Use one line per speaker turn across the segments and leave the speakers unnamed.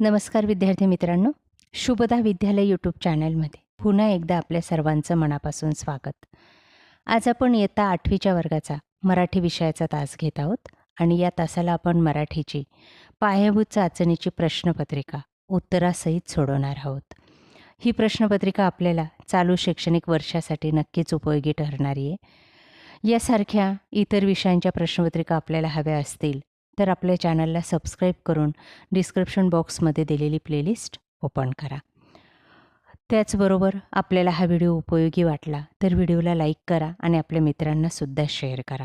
नमस्कार विद्यार्थी मित्रांनो. शुभदा विद्यालय यूट्यूब चॅनलमध्ये पुन्हा एकदा आपल्या सर्वांचं मनापासून स्वागत. आज आपण इयत्ता आठवीच्या वर्गाचा मराठी विषयाचा तास घेत आहोत आणि या तासाला आपण मराठीची पायाभूत चाचणीची प्रश्नपत्रिका उत्तरासहित सोडवणार आहोत. ही प्रश्नपत्रिका आपल्याला चालू शैक्षणिक वर्षासाठी नक्कीच उपयोगी ठरणारी आहे. यासारख्या इतर विषयांच्या प्रश्नपत्रिका आपल्याला हव्या असतील तर आपल्या चॅनलला सबस्क्राईब करून डिस्क्रिप्शन बॉक्समध्ये दिलेली प्लेलिस्ट ओपन करा. त्याचबरोबर आपल्याला हा व्हिडिओ उपयोगी वाटला तर व्हिडिओला लाईक करा आणि आपल्या मित्रांनासुद्धा शेअर करा.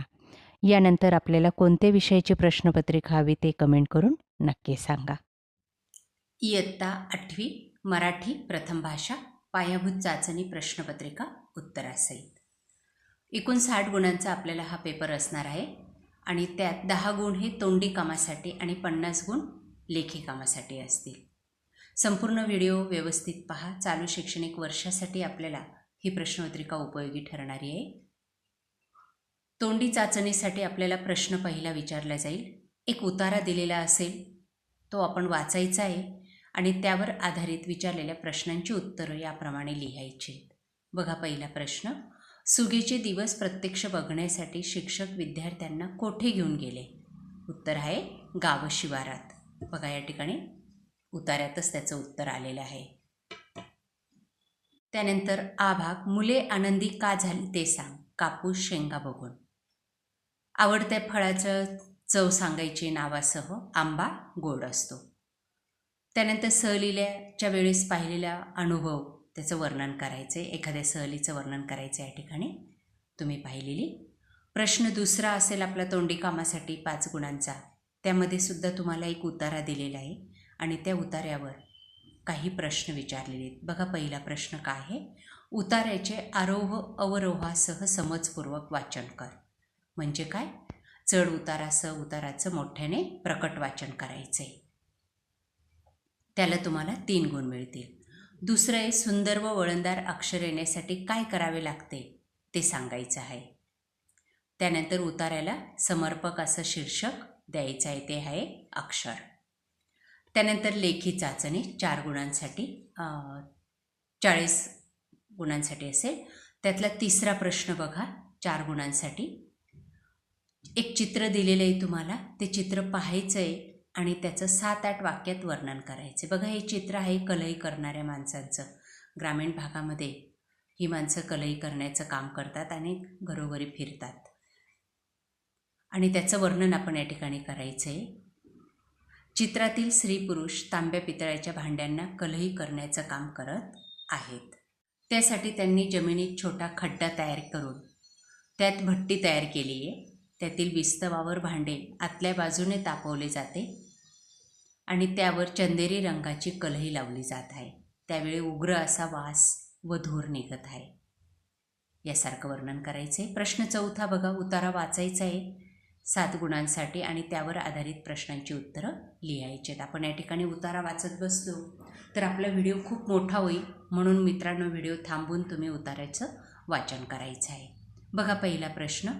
यानंतर आपल्याला कोणत्या विषयाची प्रश्नपत्रिका हवी ते कमेंट करून नक्की सांगा.
इयत्ता आठवी मराठी प्रथम भाषा पायाभूत चाचणी प्रश्नपत्रिका उत्तरासहित. एकूण साठ गुणांचा आपल्याला हा पेपर असणार आहे. आणि त्यात दहा गुण हे तोंडी कामासाठी आणि पन्नास गुण लेखी कामासाठी असतील. संपूर्ण व्हिडिओ व्यवस्थित पहा. चालू शैक्षणिक वर्षासाठी आपल्याला ही प्रश्नपत्रिका उपयोगी ठरणारी आहे. तोंडी चाचणीसाठी आपल्याला प्रश्न पहिला विचारला जाईल. एक उतारा दिलेला असेल तो आपण वाचायचा आहे आणि त्यावर आधारित विचारलेल्या प्रश्नांची उत्तरं याप्रमाणे लिहायची बघा पहिला प्रश्न. सुगीचे दिवस प्रत्यक्ष बघण्यासाठी शिक्षक विद्यार्थ्यांना कोठे घेऊन गेले? उत्तर आहे गाव शिवारात. बघा या ठिकाणी. उतार्यातच त्याचं उत्तर आलेलं आहे. त्यानंतर आ भाग मुले आनंदी का झाली ते सांग. कापूस शेंगा बघून. आवडत्या फळाचं चव सांगायची नावासह आंबा गोड असतो. त्यानंतर सहलील्याच्या वेळेस पाहिलेला अनुभव त्याचं वर्णन करायचं आहे एखाद्या सहलीचं वर्णन करायचं या ठिकाणी. तुम्ही पाहिलेली. प्रश्न दुसरा असेल आपला तोंडी कामासाठी पाच गुणांचा. त्यामध्ये सुद्धा तुम्हाला एक उतारा दिलेला आहे. आणि त्या उतार्यावर काही प्रश्न विचारलेले आहेत. बघा पहिला प्रश्न काय आहे? उतार्याचे आरोह अवरोहासह समजपूर्वक वाचन कर. म्हणजे काय? चढ उतारासह उताराचं मोठ्याने प्रकट वाचन करायचं आहे त्याला तुम्हाला तीन गुण मिळतील. दुसरं आहे सुंदर व वळणदार अक्षर येण्यासाठी काय करावे लागते ते सांगायचं आहे. त्यानंतर उतारायला समर्पक असं शीर्षक द्यायचं आहे ते आहे अक्षर. त्यानंतर लेखी चाचणी चार गुणांसाठी चाळीस गुणांसाठी असेल. त्यातला तिसरा प्रश्न बघा चार गुणांसाठी. एक चित्र दिलेलं आहे तुम्हाला ते चित्र पाहायचं आहे. आणि त्याचं सात आठ वाक्यात वर्णन करायचे. बघा हे चित्र आहे कलई करणाऱ्या माणसांचं. ग्रामीण भागामध्ये ही माणसं कलई करण्याचं काम करतात आणि घरोघरी फिरतात. आणि त्याचं वर्णन आपण या ठिकाणी करायचं आहे चित्रातील स्त्री पुरुष तांब्या पितळ्याच्या भांड्यांना कलई करण्याचं काम करत आहेत. त्यासाठी त्यांनी जमिनीत छोटा खड्डा तयार करून त्यात भट्टी तयार केली आहे त्यातील विस्तवावर भांडे आतल्या बाजूने तापवले जाते. आणि त्यावर चंदेरी रंगाची कलही लावली जात आहे. त्यावेळी उग्र असा वास व धूर निघत आहे. यासारखं वर्णन करायचं आहे प्रश्न चौथा बघा. उतारा वाचायचा आहे. सात गुणांसाठी आणि त्यावर आधारित प्रश्नांची उत्तरं लिहायची आहेत. आपण या ठिकाणी उतारा वाचत बसलो तर आपला व्हिडिओ खूप मोठा होईल. म्हणून मित्रांनो व्हिडिओ थांबून तुम्ही उताराचं वाचन करायचं आहे. बघा पहिला प्रश्न.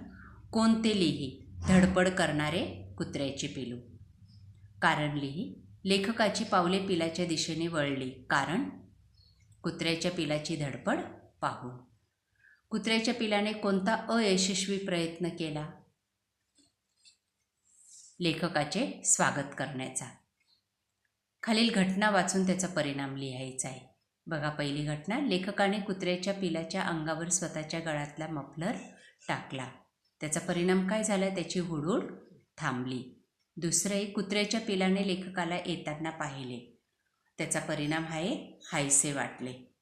कोणते लिही धडपड करणारे कुत्र्याचे पिलू? कारण लिही लेखकाची पावले पिलाच्या दिशेने वळली कारण कुत्र्याच्या पिलाची धडपड पाहून कुत्र्याच्या पिलाने कोणता अयशस्वी प्रयत्न केला? लेखकाचे स्वागत करण्याचा. खालील घटना वाचून त्याचा परिणाम लिहायचा आहे. बघा पहिली घटना लेखकाने कुत्र्याच्या पिलाच्या अंगावर स्वतःच्या गळातला मफलर टाकला. त्याचा परिणाम काय झाला? त्याची हुडहुड थांबली. दुसरं एक कुत्र्याच्या पिलाने लेखकाला येताना पाहिले. त्याचा परिणाम आहे हायसे वाटले.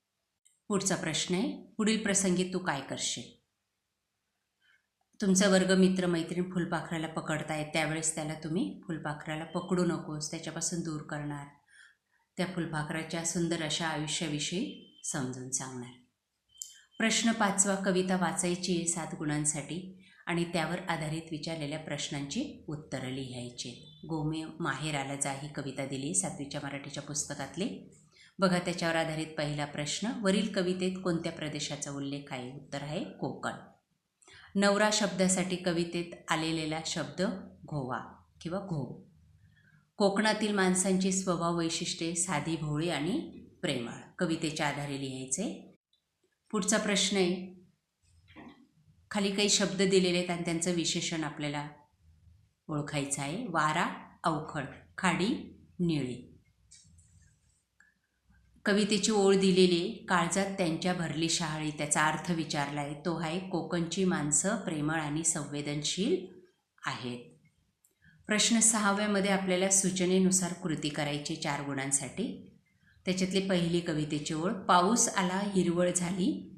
पुढचा प्रश्न आहे पुढील प्रसंगी तू काय करशील? तुमचा वर्ग मित्र मैत्रीण फुलपाखराला पकडताय त्यावेळेस त्याला तुम्ही फुलपाखराला पकडू नकोस त्याच्यापासून दूर करणार. त्या फुलपाखराच्या सुंदर अशा आयुष्याविषयी समजून सांगणार. प्रश्न पाचवा कविता वाचायची आहे सात गुणांसाठी. आणि त्यावर आधारित विचारलेल्या प्रश्नांची उत्तरं लिहायची. गोमे माहेराला जा ही कविता दिली सातवीच्या मराठीच्या पुस्तकातली. बघा त्याच्यावर आधारित पहिला प्रश्न वरील कवितेत कोणत्या प्रदेशाचा उल्लेख आहे? उत्तर आहे कोकण. नवरा शब्दासाठी कवितेत आलेला शब्द घोवा किंवा घो कोकणातील माणसांची स्वभाव वैशिष्ट्ये साधी भोळी आणि प्रेमळ. कवितेच्या आधारे लिहायचे. पुढचा प्रश्न आहे खाली काही शब्द दिलेले आहेत आणि त्यांचं विशेषण आपल्याला ओळखायचं आहे. वारा अवखळ खाडी निळी. कवितेची ओळ दिलेली आहे. काळजात त्यांच्या भरली शहाळी त्याचा अर्थ विचारला आहे. तो आहे कोकणची माणसं प्रेमळ आणि संवेदनशील आहेत. प्रश्न सहाव्यामध्ये आपल्याला सूचनेनुसार कृती करायची चार गुणांसाठी. त्याच्यातली पहिली कवितेची ओळ पाऊस आला हिरवळ झाली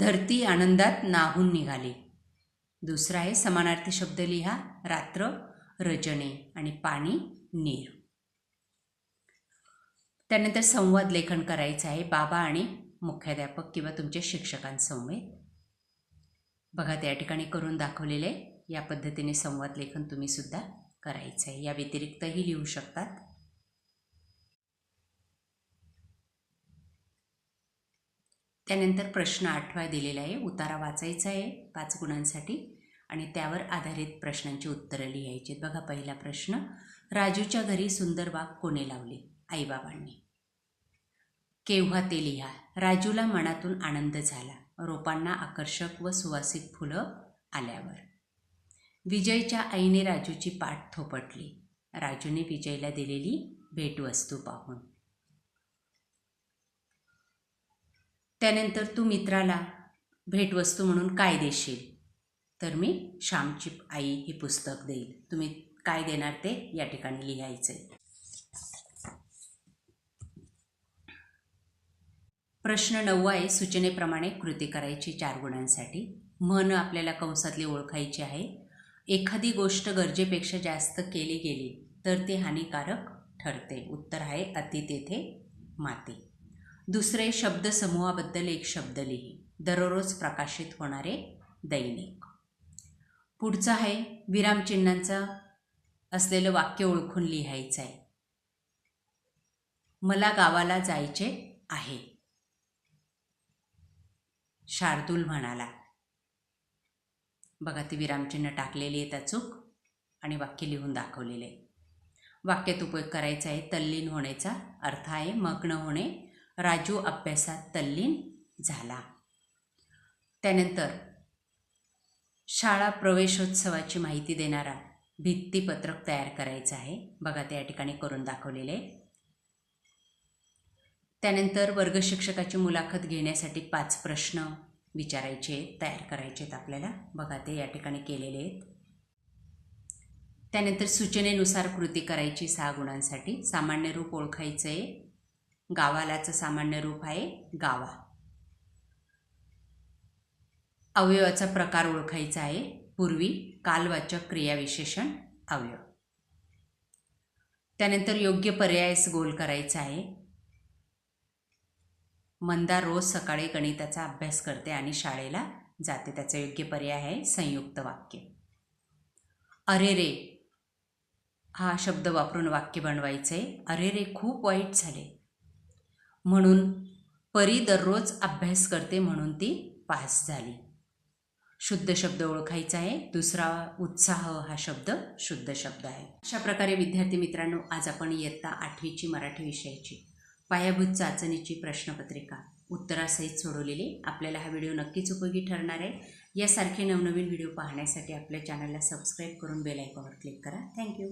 धरती आनंदात नाहून निघाली. दुसरा आहे समानार्थी शब्द लिहा रात्र रजने आणि पाणी नीर. त्यानंतर संवाद लेखन करायचं आहे बाबा आणि मुख्याध्यापक किंवा तुमच्या शिक्षकांसमवेत. बघा त्या ठिकाणी करून दाखवलेले या पद्धतीने संवाद लेखन तुम्ही सुद्धा करायचं आहे. या व्यतिरिक्तही लिहू शकतात. त्यानंतर प्रश्न आठवा दिलेला आहे. उतारा वाचायचा आहे पाच गुणांसाठी आणि त्यावर आधारित प्रश्नांची उत्तरं लिहायची आहेत. बघा पहिला प्रश्न राजूच्या घरी सुंदर बाग कोणी लावली? आईबाबांनी. केव्हा ते लिहा? राजूला मनातून आनंद झाला. रोपांना आकर्षक व सुवासिक फुलं आल्यावर. विजयच्या आईने राजूची पाठ थोपटली. राजूने विजयला दिलेली भेटवस्तू पाहून. त्यानंतर तू मित्राला भेटवस्तू म्हणून काय देशील तर मी श्यामची आई हे पुस्तक देईल. तुम्ही काय देणार ते या ठिकाणी लिहायचे प्रश्न नववा आहे सूचनेप्रमाणे कृती करायची चार गुणांसाठी. म्हण आपल्याला कंसातली ओळखायची आहे. एखादी गोष्ट गरजेपेक्षा जास्त केली गेली तर ती हानिकारक ठरते. उत्तर आहे अति तेथे माती. दुसरे शब्दसमूहाबद्दल एक शब्द लिही. दररोज प्रकाशित होणारे दैनिक. पुढचं आहे विरामचिन्हांचं असलेलं वाक्य ओळखून लिहायचं आहे मला गावाला जायचे आहे. शार्दूल म्हणाला. बघा ती विरामचिन्ह टाकलेली आहेत अचूक आणि वाक्य लिहून दाखवलेले आहे. वाक्यात उपयोग करायचा आहे तल्लीन होण्याचा अर्थ आहे मग्न होणे राजू अभ्यासात तल्लीन झाला. त्यानंतर शाळा प्रवेशोत्सवाची माहिती देणारा भित्तीपत्रक तयार करायचं आहे. बघा ते या ठिकाणी करून दाखवलेले. आहे त्यानंतर वर्गशिक्षकाची मुलाखत घेण्यासाठी पाच प्रश्न विचारायचे आहेत तयार करायचे आहेत आपल्याला. बघा ते या ठिकाणी केलेले आहेत. त्यानंतर सूचनेनुसार कृती करायची सहा गुणांसाठी. सामान्य रूप ओळखायचं आहे गावालाचं सामान्य रूप आहे गावा. अवयवाचा प्रकार ओळखायचा आहे. पूर्वी कालवाचक क्रियाविशेषण अवयव. त्यानंतर योग्य पर्यायस गोल करायचा आहे. मंदा रोज सकाळी गणिताचा अभ्यास करते आणि शाळेला जाते. त्याचा योग्य पर्याय आहे संयुक्त वाक्य. अरे रे हा शब्द वापरून वाक्य बनवायचं आहे अरे रे खूप वाईट झाले. म्हणून परी दररोज अभ्यास करते म्हणून ती पास झाली. शुद्ध शब्द ओळखायचा आहे. दुसरा उत्साह हा शब्द शुद्ध शब्द आहे. अशा प्रकारे विद्यार्थी मित्रांनो आज आपण इयत्ता आठवीची मराठी विषयाची पायाभूत चाचणीची प्रश्नपत्रिका उत्तरासहित सोडवलेली आपल्याला हा व्हिडिओ नक्कीच उपयोगी ठरणार आहे. यासारखे नवनवीन व्हिडिओ पाहण्यासाठी आपल्या चॅनलला सबस्क्राईब करून बेल आयकॉनवर क्लिक करा. थँक्यू